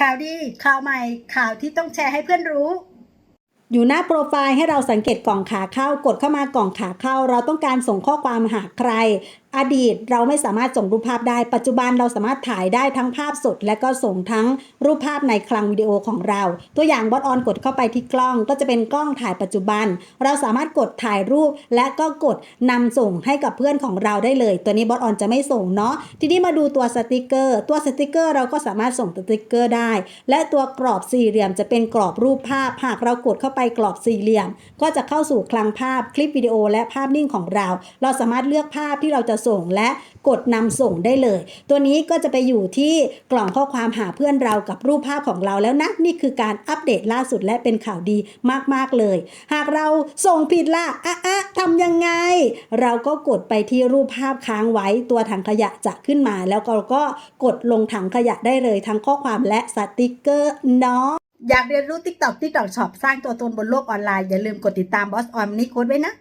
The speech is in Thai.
ข่าวดีข่าวใหม่ข่าวที่ต้องแชร์ให้เพื่อนรู้ อยู่หน้าโปรไฟล์ให้เราสังเกตกล่องขาเข้ากดเข้ามากล่องขาเข้า เราต้องการส่งข้อความหาใคร อดีตเราไม่สามารถส่งรูปภาพได้ ปัจจุบันเราสามารถถ่ายได้ทั้งภาพสด และก็ส่งทั้งรูปภาพในคลังวิดีโอของเรา ตัวอย่างบอสออนกดเข้าไปที่กล้องก็จะเป็นกล้องถ่ายปัจจุบัน เราสามารถกดถ่ายรูป และก็กดนำส่งให้กับเพื่อนของเราได้เลย ตัวนี้บอสออนจะไม่ส่งเนาะทีนี้มาดูตัวสติกเกอร์ ตัวสติกเกอร์เราก็สามารถส่งสติกเกอร์ได้ และตัวกรอบสี่เหลี่ยมจะเป็นกรอบรูปภาพ หากเรากดเข้าไปกรอบสี่เหลี่ยม ก็จะเข้าสู่คลังภาพคลิปวิดีโอ และภาพนิ่งของเรา เราสามารถเลือกภาพที่เราจะส่งและกดนำส่งได้เลย ตัวนี้ก็จะไปอยู่ที่กล่องข้อความหาเพื่อนเรากับรูปภาพของเราแล้วนะ นี่คือการอัปเดตล่าสุดและเป็นข่าวดีมากๆเลย หากเราส่งผิดล่ะอะอะทำยังไง เราก็กดไปที่รูปภาพค้างไว้ตัวถังขยะจะขึ้นมา แล้วเราก็กดลงถังขยะได้เลยทั้งข้อความและสติกเกอร์เนาะอยากเรียนรู้ TikTok TikTok Shop สร้างตัวตนบนโลกออนไลน์อย่าลืมกดติดตามบอสออนนี่โค้ดไว้นะ